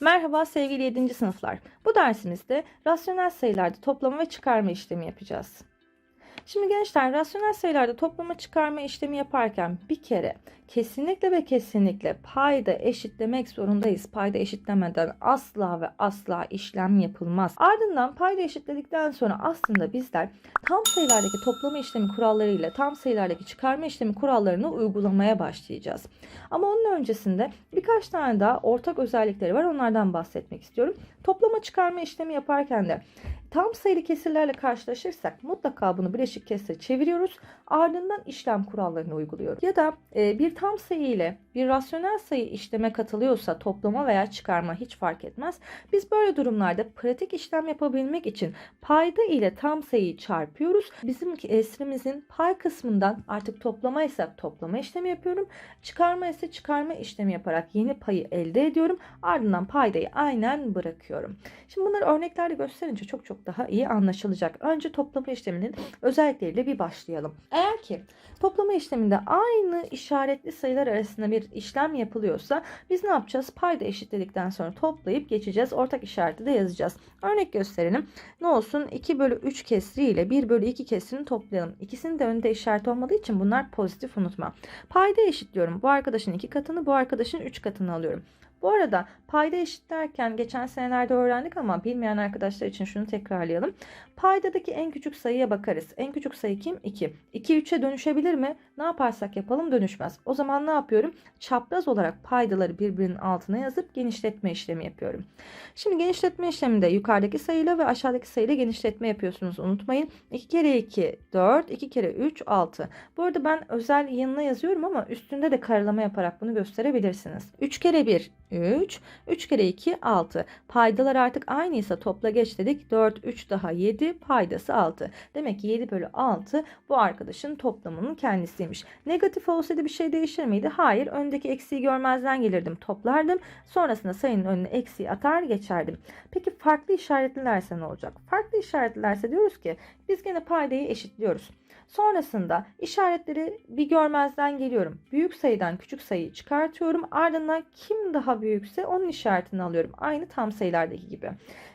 Merhaba sevgili 7. sınıflar. Bu dersimizde rasyonel sayılarda toplama ve çıkarma işlemi yapacağız. Şimdi gençler rasyonel sayılarda toplama çıkarma işlemi yaparken bir kere kesinlikle ve kesinlikle payda eşitlemek zorundayız. Payda eşitlemeden asla ve asla işlem yapılmaz. Ardından payda eşitledikten sonra aslında bizler tam sayılardaki toplama işlemi kurallarıyla tam sayılardaki çıkarma işlemi kurallarını uygulamaya başlayacağız. Ama onun öncesinde birkaç tane daha ortak özellikleri var. Onlardan bahsetmek istiyorum. Toplama çıkarma işlemi yaparken de tam sayılı kesirlerle karşılaşırsak mutlaka bunu bileşik kesire çeviriyoruz. Ardından işlem kurallarını uyguluyoruz. Ya da e, bir tam sayı ile bir rasyonel sayı işleme katılıyorsa toplama veya çıkarma hiç fark etmez. Biz böyle durumlarda pratik işlem yapabilmek için payda ile tam sayıyı çarpıyoruz. Bizim esrimizin pay kısmından artık toplama ise toplama işlemi yapıyorum. Çıkarma ise çıkarma işlemi yaparak yeni payı elde ediyorum. Ardından paydayı aynen bırakıyorum. Şimdi bunları örneklerle gösterince çok çok daha iyi anlaşılacak. Önce toplama işleminin özellikleriyle bir başlayalım. Eğer ki toplama işleminde aynı işaretli sayılar arasında bir işlem yapılıyorsa biz ne yapacağız? Payda eşitledikten sonra toplayıp geçeceğiz. Ortak işareti de yazacağız. Örnek gösterelim. Ne olsun? 2 bölü 3 kesri ile 1 bölü 2 kesrini toplayalım. İkisinin de önünde işaret olmadığı için bunlar pozitif unutma. Payda eşitliyorum. Bu arkadaşın 2 katını bu arkadaşın 3 katını alıyorum. Bu arada payda eşitlerken geçen senelerde öğrendik ama bilmeyen arkadaşlar için şunu tekrarlayalım. Paydadaki en küçük sayıya bakarız. En küçük sayı kim? 2. 2 3'e dönüşebilir mi? Ne yaparsak yapalım dönüşmez. O zaman ne yapıyorum? Çapraz olarak paydaları birbirinin altına yazıp genişletme işlemi yapıyorum. Şimdi genişletme işleminde yukarıdaki sayıyla ve aşağıdaki sayıyla genişletme yapıyorsunuz. Unutmayın. 2 kere 2 4, 2 kere 3 6. Bu arada ben özel yanına yazıyorum ama üstünde de karalama yaparak bunu gösterebilirsiniz. 3 kere 1 3. 3 kere 2 6. Paydalar artık aynıysa topla geç dedik. 4 3 daha 7 paydası 6. Demek ki 7 bölü 6 bu arkadaşın toplamının kendisiymiş. Negatif olsaydı bir şey değişir miydi? Hayır. Öndeki eksiği görmezden gelirdim. Toplardım. Sonrasında sayının önüne eksiği atar geçerdim. Peki farklı işaretlilerse ne olacak? Farklı işaretlilerse diyoruz ki biz gene paydayı eşitliyoruz. Sonrasında işaretleri bir görmezden geliyorum. Büyük sayıdan küçük sayıyı çıkartıyorum. Ardından kim daha büyükse onun işaretini alıyorum. Aynı tam sayılardaki gibi.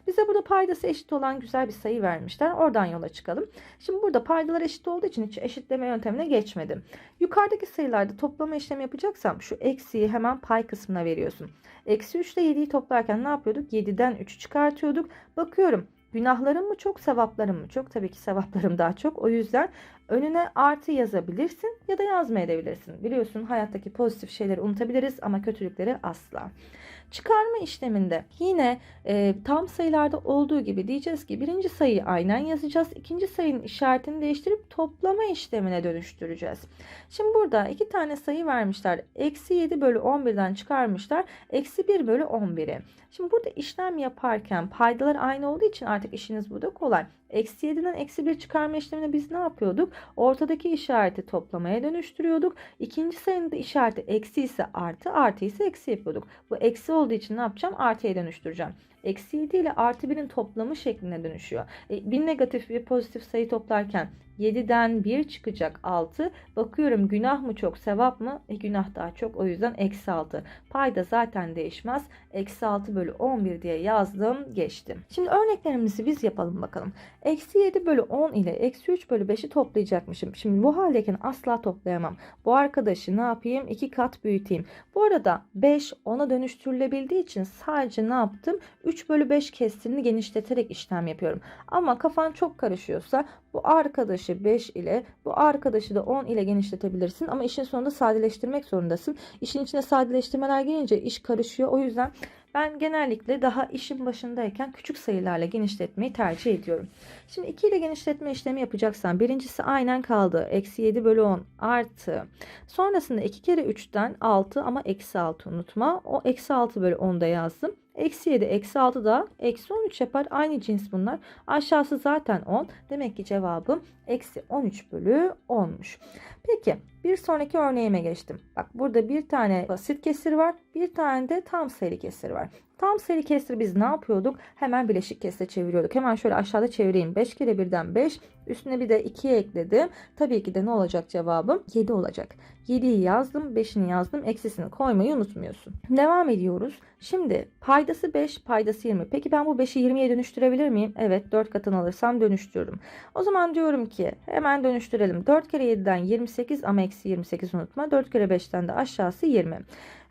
Bize burada paydası eşit olan güzel bir sayı vermişler. Oradan yola çıkalım. Şimdi burada paydalar eşit olduğu için hiç eşitleme yöntemine geçmedim. Yukarıdaki sayılarda toplama işlemi yapacaksam şu eksiği hemen pay kısmına veriyorsun. Eksi 3 ile 7'yi toplarken ne yapıyorduk? 7'den 3'ü çıkartıyorduk. Bakıyorum Günahlarım mı çok, sevaplarım mı çok? Tabii ki sevaplarım daha çok. O yüzden önüne artı yazabilirsin ya da yazmayabilirsin. Biliyorsun hayattaki pozitif şeyleri unutabiliriz ama kötülükleri asla. Çıkarma işleminde yine e, tam sayılarda olduğu gibi diyeceğiz ki birinci sayıyı aynen yazacağız. ikinci sayının işaretini değiştirip toplama işlemine dönüştüreceğiz. Şimdi burada iki tane sayı vermişler. Eksi 7 bölü 11'den çıkarmışlar. Eksi 1 bölü 11'i. Şimdi burada işlem yaparken paydalar aynı olduğu için artık işiniz burada kolay. Eksi 7'den eksi 1 çıkarma işleminde biz ne yapıyorduk? Ortadaki işareti toplamaya dönüştürüyorduk. İkinci sayının da işareti eksi ise artı, artı ise eksi yapıyorduk. Bu eksi olduğu için ne yapacağım? Artıya dönüştüreceğim. Eksi 7 ile artı 1'in toplamı şekline dönüşüyor. E, bir negatif bir pozitif sayı toplarken 7'den 1 çıkacak 6. Bakıyorum günah mı çok sevap mı? E, günah daha çok o yüzden eksi 6. Payda zaten değişmez. Eksi 6 bölü 11 diye yazdım geçtim. Şimdi örneklerimizi biz yapalım bakalım. Eksi 7 bölü 10 ile eksi 3 bölü 5'i toplayacakmışım. Şimdi bu haldeyken asla toplayamam. Bu arkadaşı ne yapayım? 2 kat büyüteyim. Bu arada 5 10'a dönüştürülebildiği için sadece ne yaptım? 3 bölü 5 kestirini genişleterek işlem yapıyorum. Ama kafan çok karışıyorsa bu arkadaşı 5 ile bu arkadaşı da 10 ile genişletebilirsin. Ama işin sonunda sadeleştirmek zorundasın. İşin içine sadeleştirmeler gelince iş karışıyor. O yüzden ben genellikle daha işin başındayken küçük sayılarla genişletmeyi tercih ediyorum. Şimdi 2 ile genişletme işlemi yapacaksan birincisi aynen kaldı. Eksi 7 bölü 10 artı. Sonrasında 2 kere 3'ten 6 ama eksi 6 unutma. O eksi 6 bölü 10'da yazdım. Eksi 7 eksi 6 da eksi 13 yapar. Aynı cins bunlar. Aşağısı zaten 10. Demek ki cevabım eksi 13 bölü 10'muş. Peki bir sonraki örneğime geçtim. Bak burada bir tane basit kesir var. Bir tane de tam sayılı kesir var. Tam sayılı kesri biz ne yapıyorduk? Hemen bileşik kesre çeviriyorduk. Hemen şöyle aşağıda çevireyim. 5 kere birden 5. Üstüne bir de 2'ye ekledim. Tabii ki de ne olacak cevabım? 7 olacak. 7'yi yazdım, 5'ini yazdım. Eksisini koymayı unutmuyorsun. Devam ediyoruz. Şimdi paydası 5, paydası 20. Peki ben bu 5'i 20'ye dönüştürebilir miyim? Evet 4 katını alırsam dönüştürürüm. O zaman diyorum ki hemen dönüştürelim. 4 kere 7'den 28 ama eksi 28 unutma. 4 kere 5'ten de aşağısı 20.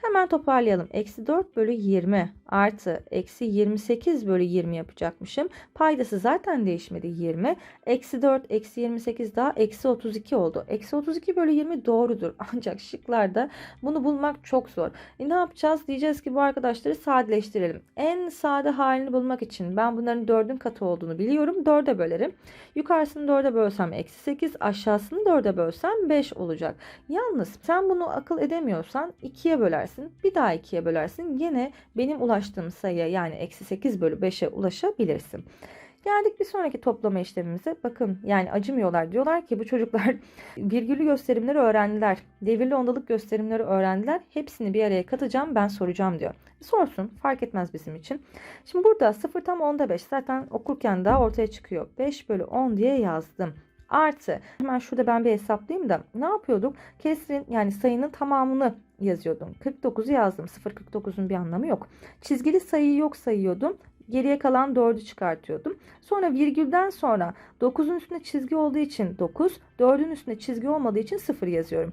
Hemen toparlayalım. Eksi 4 bölü 20 artı eksi 28 bölü 20 yapacakmışım. Paydası zaten değişmedi 20. Eksi 4 eksi 28 daha eksi 32 oldu. Eksi 32 bölü 20 doğrudur. Ancak şıklarda bunu bulmak çok zor. E ne yapacağız? Diyeceğiz ki bu arkadaşları sadeleştirelim. En sade halini bulmak için ben bunların 4'ün katı olduğunu biliyorum. 4'e bölerim. Yukarısını 4'e bölsem eksi 8 aşağısını 4'e bölsem 5 olacak. Yalnız sen bunu akıl edemiyorsan 2'ye bölersin. Bir daha 2'ye bölersin. Yine benim ulaştığım sayıya yani eksi 8 bölü 5'e ulaşabilirsin. Geldik bir sonraki toplama işlemimize. Bakın yani acımıyorlar. Diyorlar ki bu çocuklar virgülü gösterimleri öğrendiler. Devirli ondalık gösterimleri öğrendiler. Hepsini bir araya katacağım ben soracağım diyor. Sorsun fark etmez bizim için. Şimdi burada 0 tam 10'da 5 zaten okurken daha ortaya çıkıyor. 5 bölü 10 diye yazdım. Artı hemen şurada ben bir hesaplayayım da ne yapıyorduk? Kesrin yani sayının tamamını yazıyordum. 49'u yazdım. 0,49'un bir anlamı yok. Çizgili sayıyı yok sayıyordum. Geriye kalan 4'ü çıkartıyordum. Sonra virgülden sonra 9'un üstünde çizgi olduğu için 9, 4'ün üstünde çizgi olmadığı için 0 yazıyorum.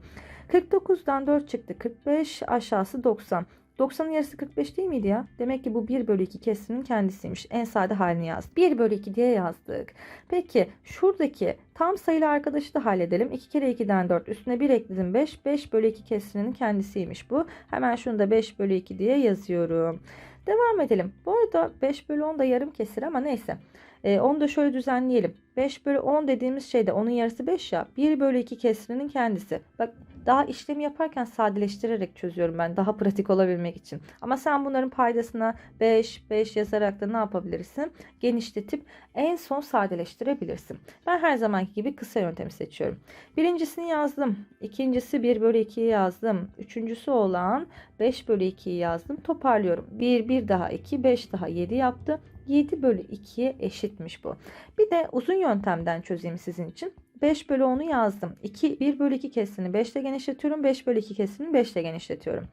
49'dan 4 çıktı 45, aşağısı 90. 90'ın yarısı 45 değil miydi ya? Demek ki bu 1 bölü 2 kesrinin kendisiymiş. En sade halini yaz. 1 bölü 2 diye yazdık. Peki şuradaki tam sayılı arkadaşı da halledelim. 2 kere 2'den 4 üstüne 1 ekledim 5. 5 bölü 2 kesrinin kendisiymiş bu. Hemen şunu da 5 bölü 2 diye yazıyorum. Devam edelim. Bu arada 5 bölü 10 da yarım kesir ama neyse. E, onu da şöyle düzenleyelim. 5 bölü 10 dediğimiz şeyde onun yarısı 5 ya. 1 bölü 2 kesrinin kendisi. Bak daha işlemi yaparken sadeleştirerek çözüyorum ben daha pratik olabilmek için. Ama sen bunların paydasına 5, 5 yazarak da ne yapabilirsin? Genişletip en son sadeleştirebilirsin. Ben her zamanki gibi kısa yöntemi seçiyorum. Birincisini yazdım. İkincisi 1 bölü 2'yi yazdım. Üçüncüsü olan 5 bölü 2'yi yazdım. Toparlıyorum. 1, 1 daha 2, 5 daha 7 yaptı. 7 bölü 2'ye eşitmiş bu. Bir de uzun yöntemden çözeyim sizin için. 5 bölü 10'u yazdım. 2, 1 bölü 2 kesrini 5 ile genişletiyorum. 5 bölü 2 kesrini 5 ile genişletiyorum.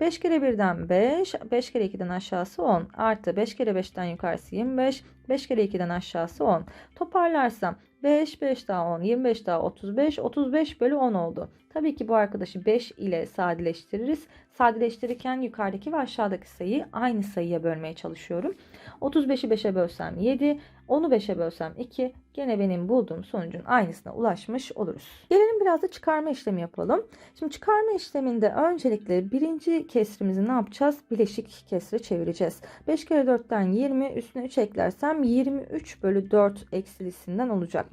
5 kere 1'den 5, 5 kere 2'den aşağısı 10. Artı 5 kere 5'ten yukarısı 25, 5 kere 2'den aşağısı 10. Toparlarsam 5, 5 daha 10, 25 daha 35, 35 bölü 10 oldu. Tabii ki bu arkadaşı 5 ile sadeleştiririz. Sadeleştirirken yukarıdaki ve aşağıdaki sayıyı aynı sayıya bölmeye çalışıyorum. 35'i 5'e bölsem 7, 10'u 5'e bölsem 2. Gene benim bulduğum sonucun aynısına ulaşmış oluruz. Gelelim biraz da çıkarma işlemi yapalım. Şimdi çıkarma işleminde öncelikle birinci kesrimizi ne yapacağız? Bileşik kesre çevireceğiz. 5 kere 4'ten 20 üstüne 3 eklersem 23 bölü 4 eksilisinden olacak.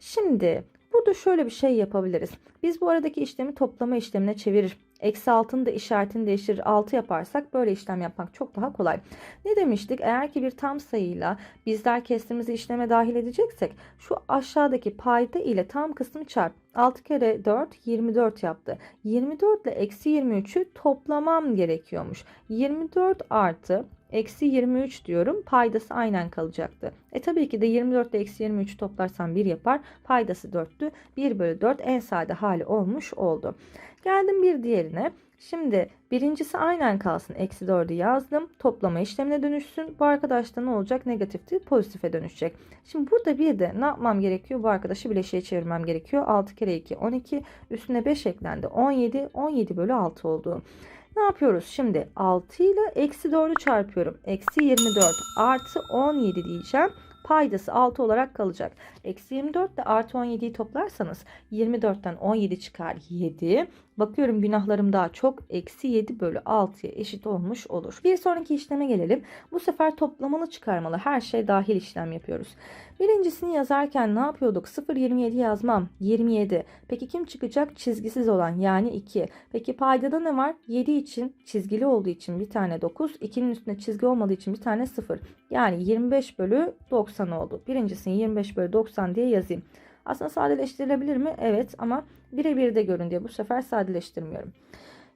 Şimdi burada şöyle bir şey yapabiliriz. Biz bu aradaki işlemi toplama işlemine çevirir. Eksi altını da işaretini değiştirir 6 yaparsak böyle işlem yapmak çok daha kolay. Ne demiştik? Eğer ki bir tam sayıyla bizler kesrimizi işleme dahil edeceksek şu aşağıdaki payda ile tam kısmı çarp. 6 kere 4 24 yaptı. 24 ile eksi 23'ü toplamam gerekiyormuş. 24 artı Eksi 23 diyorum. Paydası aynen kalacaktı. E tabii ki de 24 ile eksi 23 toplarsam 1 yapar. Paydası 4'tü. 1 bölü 4 en sade hali olmuş oldu. Geldim bir diğerine. Şimdi birincisi aynen kalsın. Eksi 4'ü yazdım. Toplama işlemine dönüşsün. Bu arkadaş da ne olacak? Negatifti. Pozitife dönüşecek. Şimdi burada bir de ne yapmam gerekiyor? Bu arkadaşı bileşiğe çevirmem gerekiyor. 6 kere 2 12. Üstüne 5 eklendi. 17. 17 bölü 6 oldu. Ne yapıyoruz? Şimdi 6 ile eksi 4'ü çarpıyorum. Eksi 24 artı 17 diyeceğim. Paydası 6 olarak kalacak. Eksi 24 ile artı 17'yi toplarsanız 24'ten 17 çıkar 7. Bakıyorum günahlarım daha çok. Eksi 7 bölü 6'ya eşit olmuş olur. Bir sonraki işleme gelelim. Bu sefer toplamalı çıkarmalı her şey dahil işlem yapıyoruz. Birincisini yazarken ne yapıyorduk? 0 27 yazmam. 27. Peki kim çıkacak? Çizgisiz olan yani 2. Peki paydada ne var? 7 için çizgili olduğu için bir tane 9. 2'nin üstünde çizgi olmadığı için bir tane 0. Yani 25 bölü 90 oldu. Birincisini 25 bölü 90 diye yazayım. Aslında sadeleştirilebilir mi? Evet ama birebir de görün diye bu sefer sadeleştirmiyorum.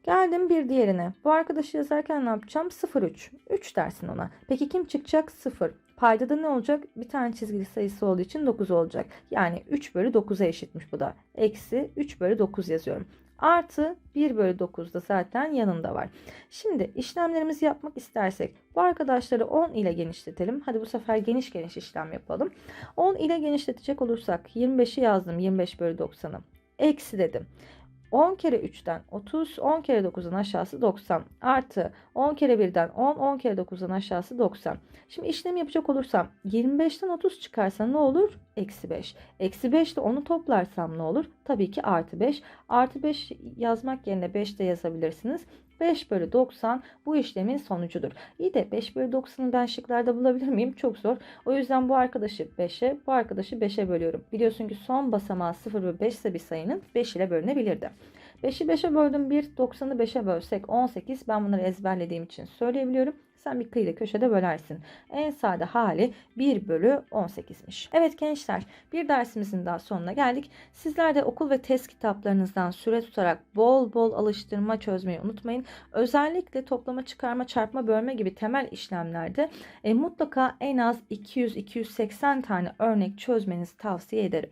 Geldim bir diğerine. Bu arkadaşı yazarken ne yapacağım? 0,3. 3 dersin ona. Peki kim çıkacak? 0. Paydada ne olacak? Bir tane çizgili sayısı olduğu için 9 olacak. Yani 3 bölü 9'a eşitmiş bu da. Eksi 3 bölü 9 yazıyorum. Artı 1 bölü 9 da zaten yanında var. Şimdi işlemlerimizi yapmak istersek bu arkadaşları 10 ile genişletelim. Hadi bu sefer geniş geniş işlem yapalım. 10 ile genişletecek olursak 25'i yazdım 25 bölü 90'ı. Eksi dedim. 10 kere 3'ten 30, 10 kere 9'un aşağısı 90. Artı 10 kere 1'den 10, 10 kere 9'un aşağısı 90. Şimdi işlem yapacak olursam 25'ten 30 çıkarsa ne olur? Eksi 5. Eksi 5 ile onu toplarsam ne olur? Tabii ki artı 5. Artı 5 yazmak yerine 5 de yazabilirsiniz. 5 bölü 90 bu işlemin sonucudur. İyi de 5 bölü 90'ı ben şıklarda bulabilir miyim? Çok zor. O yüzden bu arkadaşı 5'e, bu arkadaşı 5'e bölüyorum. Biliyorsun ki son basamağı 0 ve 5 ise bir sayının 5 ile bölünebilirdi. 5'i 5'e böldüm 1, 90'ı 5'e bölsek 18. Ben bunları ezberlediğim için söyleyebiliyorum. Sen bir kıyıda köşede bölersin. En sade hali 1 bölü 18'miş. Evet gençler bir dersimizin daha sonuna geldik. Sizler de okul ve test kitaplarınızdan süre tutarak bol bol alıştırma çözmeyi unutmayın. Özellikle toplama, çıkarma, çarpma, bölme gibi temel işlemlerde e, mutlaka en az 200-280 tane örnek çözmenizi tavsiye ederim.